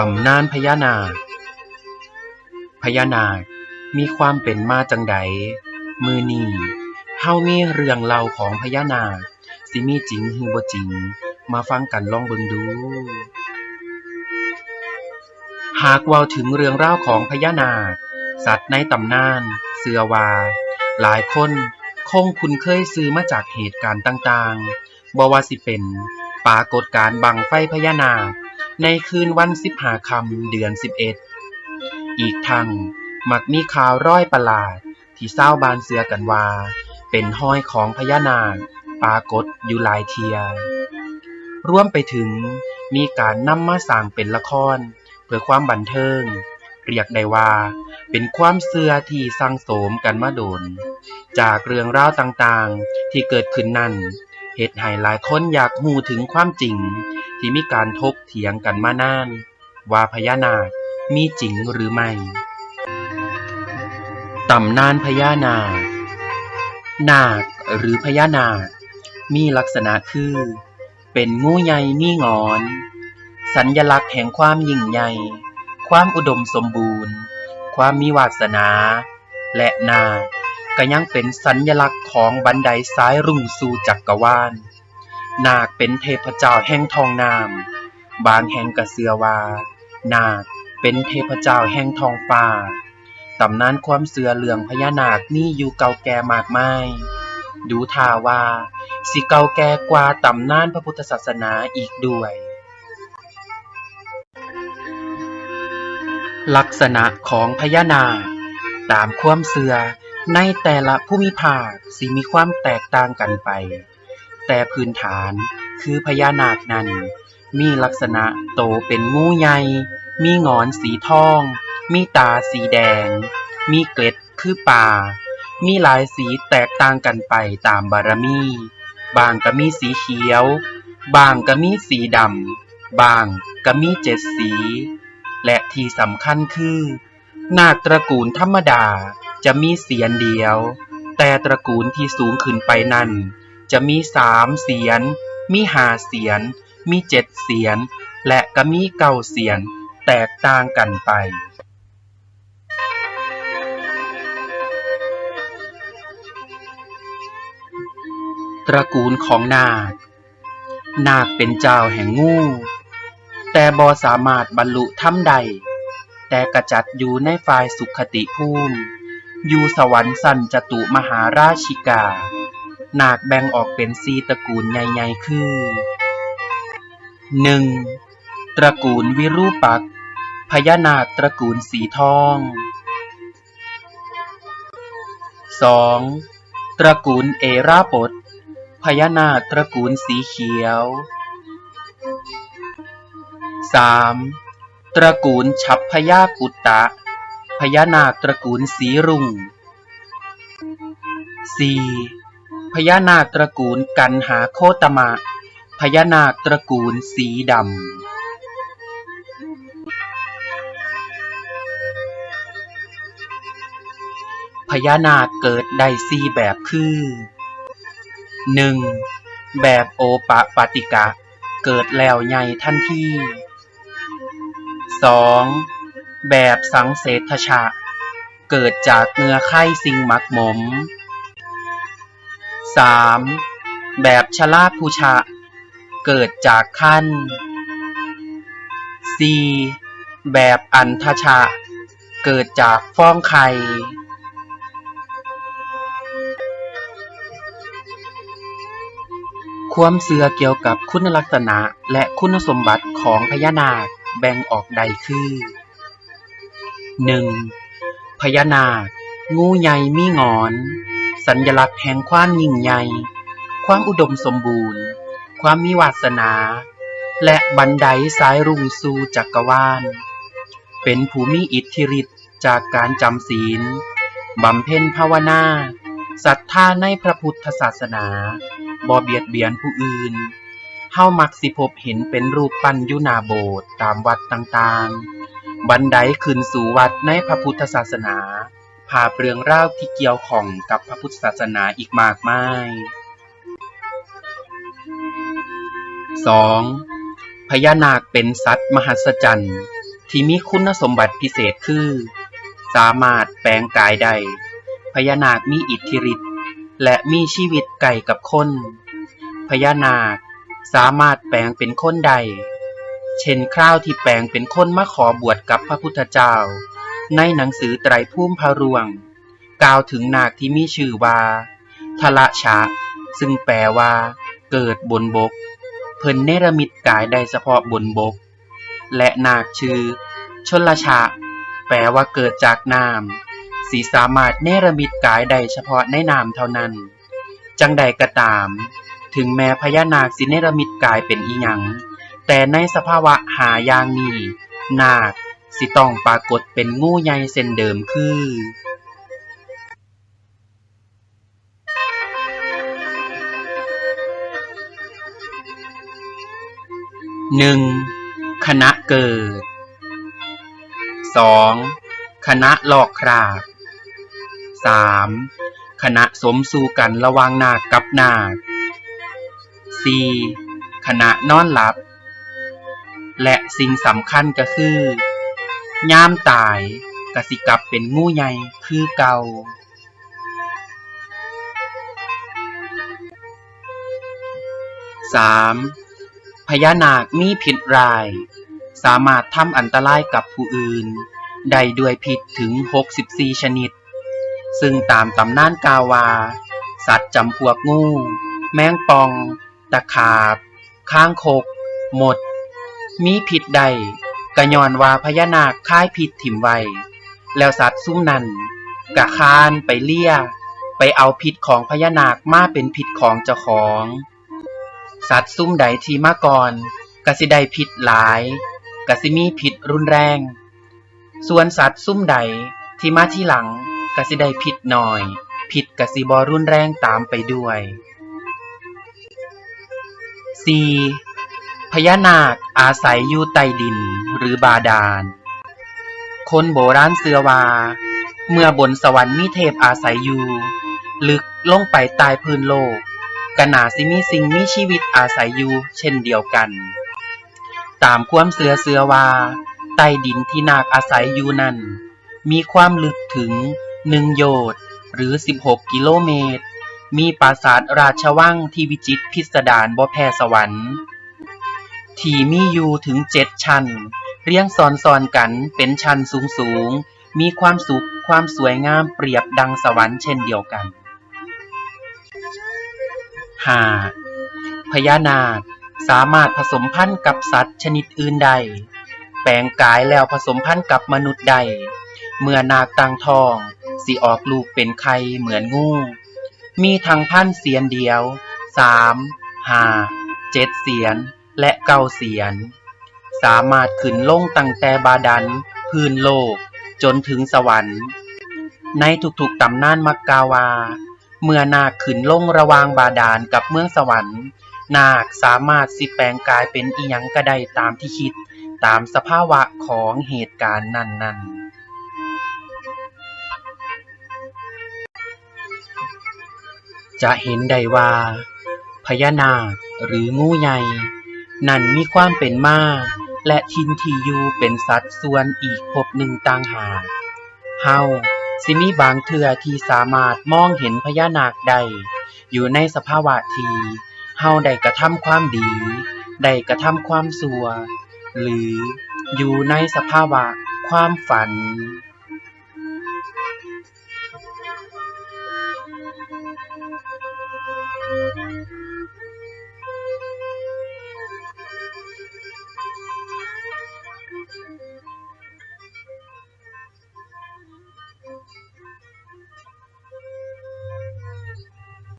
ตำนานพญานาค พญานาค มีความเป็นมาจังใด มือนีเฮามีเรื่องเล่าของพญานาค สิมีจริงหรือบ่จริง มาฟังกันลองเบิ่งดู หากเว้าถึงเรื่องราวของพญานาค สัตว์ในตำนานเสือวา หลายคนคงคุ้นเคยซื้อมาจากเหตุการณ์ต่างๆบ่ว่าสิเป็นปรากฏการณ์บังไฟพญานาค ในคืนวันสิบหาคำเดือนสิบเอ็ด อีกทั้งมักมีข่าวร้อยประหลาด ที่เศร้าบานเสือกันว่า เป็นห้อยของพญานาคปรากฏอยู่หลายเทีย ร่วมไปถึงมีการนำมาสร้างเป็นละคร เพื่อความบันเทิง เรียกได้ว่า เป็นความเสื่อที่สร้างโสมกันมาโดน จากเรื่องราวต่างๆที่เกิดขึ้นนั้น เหตุให้หลายคนอยากหูถึงความจริง ที่มีการทกเถียงกันมานาน ว่าพญานาคมีจริงหรือไม่ตำนานพญานาค นาคหรือพญานาค มีลักษณะคือ เป็นงูใหญ่มีงอน สัญลักษณ์แห่งความยิ่งใหญ่ ความอุดมสมบูรณ์ ความมีวาสนา และนาค ก็ยังเป็นสัญลักษณ์ของบันไดซ้ายรุ่งสู่จักรวาล นาคเป็นเทพเจ้าแห่งทองนามบางแห่งก็เชื่อว่า นาคเป็นเทพเจ้าแห่งทองฟ้า ตำนานความเชื่อเรื่องพญานาคมีอยู่เก่าแก่มากมาย ดูท่าว่า สิเก่าแก่กว่าตำนานพระพุทธศาสนาอีกด้วย ลักษณะของพญานาค ตามความเชื่อ ในแต่ละภูมิภาคสิมีความแตกต่างกันไป แต่พื้นฐานคือพญานาคนั้น มีลักษณะโตเป็นงูใหญ่ มีงอนสีทอง มีตาสีแดง มีเกล็ดคือป่า มีหลายสีแตกต่างกันไปตามบารมี บางก็มีสีเขียว บางก็มีสีดำ บางก็มีเจ็ดสี และที่สำคัญคือ นาคตระกูลธรรมดา จะมีเสียนเดียว แต่ตระกูลที่สูงขึ้นไปนั้นจะมีสามเสียน มีห้าเสียน มีเจ็ดเสียน และก็มีเก้าเสียน แตกต่างกันไปตระกูลของนาค นาคเป็นเจ้าแห่งงู แต่บ่สามารถบรรลุธรรมใด แต่กระจัดอยู่ในฝ่ายสุขติภูมิ อยู่สวรรค์สันจตุมหาราชิกา นาคแบ่งออกเป็นสีตระกูลใหญ่ๆคือ 1. ตระกูลวิรูปักษ์พญานาคตระกูลสีทอง 2. ตระกูลเอราปดพญานาคตระกูลสีเขียว 3. ตระกูลฉัพพยาปุตตะ พญานาคตระกูลสีรุ่ง 4. พญานาคตระกูลกันหาโคตมะ พญานาคตระกูลสีดำพญานาคเกิดได้สี่แบบคือ 1. แบบโอปะปาติกะ เกิดแล้วใหญ่ทันที 2. แบบสังเสทชะ เกิดจากเนื้อไข่สิ่งหมักหมม 3. แบบชลาภูชะ เกิดจากขั้น 4. แบบอันทชะ เกิดจากฟ้องไข่ความเสื่อเกี่ยวกับคุณลักษณะและคุณสมบัติของพญานาคแบ่งออกใดคือ 1. พญานาค งูใหญ่มีงอน สัญลักษณ์แห่งความยิ่งใหญ่ ความอุดมสมบูรณ์ ความมีวาสนา และบันไดสายรุ่งสู่จักรวาล เป็นผู้มีอิทธิฤทธิ์จากการจำศีล บำเพ็ญภาวนาศรัทธาในพระพุทธศาสนาบ่เบียดเบียนผู้อื่น เฮามักสิพบเห็นเป็นรูปปั้นยูนาโบสถ์ตามวัดต่างๆ บันไดขึ้นสู่วัดในพระพุทธศาสนาพาเปลืองราวที่เกี่ยวข้องกับพระพุทธศาสนาอีกมากมาย 2. พญานาคเป็นสัตว์มหัศจรรย์ที่มีคุณสมบัติพิเศษคือ สามารถแปลงกายได้พญานาคมีอิทธิฤทธิ์และมีชีวิตไก่กับคน พญานาคสามารถแปลงเป็นคนใด เช่นคราวที่แปลงเป็นคนมาขอบวชกับพระพุทธเจ้า ในหนังสือไตรภูมิพระรวง กล่าวถึงนาคที่มีชื่อว่าทละชะ ซึ่งแปลว่า เกิดบนบก เพิ่นเนรมิตกายได้เฉพาะบนบก และนาคชื่อ ชนละชะ แปลว่าเกิดจากน้ำสีสามารถเนรมิตกายได้เฉพาะในน้ำเท่านั้น จังใดก็ตาม ถึงแม้พญานาคสิเนรมิตกายเป็นอีหยัง แต่ในสภาวะหาอย่างนี้ นาคสิต้องปรากฏเป็นงูใหญ่เส้นเดิมคือหนึ่งคณะเกิดสองคณะหลอกคราบสามคณะสมสู่กันระว่างนาคกับนาคสี่คณะนอนหลับ และสิ่งสำคัญก็คือย่ามตายกสิกลับเป็นงูใหญ่คือเก่าสามพญานาคมีพิษราย สามารถทำอันตรายกับผู้อื่น ได้ด้วยพิษถึง 64 ชนิด ซึ่งตามตำนานกาวา สัตว์จำพวกงู แมงปอง ตะขาบ ข้างคก หมด มีพิษใดกะย้อนว่าพญานาคค่ายพิษถิ่มไว้ แล้วสัตว์ซุ่มนั้นกะคานไปเลี่ย ไปเอาพิษของพญานาคมาเป็นพิษของเจ้าของ สัตว์ซุ่มใดที่มาก่อนกะสิได้พิษหลายกสิมีพิษรุนแรง ส่วนสัตว์ซุ่มใดที่มาที่หลังกะสิได้พิษน้อยพิษกะสิบอรุนแรงตามไปด้วย 4. พญานาคอาศัยอยู่ใต้ดินหรือบาดาล คนโบราณเสือว่า เมื่อบนสวรรค์มีเทพอาศัยอยู่ ลึกลงไปใต้พื้นโลกกนาสิมีสิ่งมีชีวิตอาศัยอยู่เช่นเดียวกัน ตามความเสือเสือว่า ใต้ดินที่นาคอาศัยอยู่นั้น มีความลึกถึงหนึ่งโยชน์หรือ 16 กิโลเมตร มีปราสาทราชวังที่วิจิตพิสดารบ่แพ้สวรรค์ ที่มีอยู่ถึงเจ็ดชั้น เรียงซ้อนๆกันเป็นชั้นสูงๆมีความสุขความสวยงามเปรียบดังสวรรค์เช่นเดียวกัน 5. พญานาคสามารถผสมพันธุ์กับสัตว์ชนิดอื่นใด แปลงกายแล้วผสมพันธุ์กับมนุษย์ใด เมื่อนาคตังทอง สิออกลูกเป็นไข่เหมือนงู มีทั้งพันธุ์เสียนเดียว สาม หา เจ็ดเสียน และเก้าเสียน สามารถขึ้นลงตั้งแต่บาดัน พื้นโลก จนถึงสวรรค์ ในทุกๆตำนานมักกาวา เมื่อนาคขึ้นลงระวางบาดาลกับเมืองสวรรค์ นาคสามารถสิแปลงกายเป็นอีหยังก็ได้ตามที่คิด ตามสภาวะของเหตุการณ์นั้น ๆจะเห็นได้ว่า พญานาคหรืองูใหญ่ นั่นมีความเป็นมา และทินที่อยู่เป็นสัตว์ส่วนอีกภพหนึ่งต่างหากเฮาสิมีบางเทื่อที่สามารถมองเห็นพญานาคได้อยู่ในสภาวะที่เฮาได้กระทำความดี ได้กระทำความชั่วหรืออยู่ในสภาวะความฝัน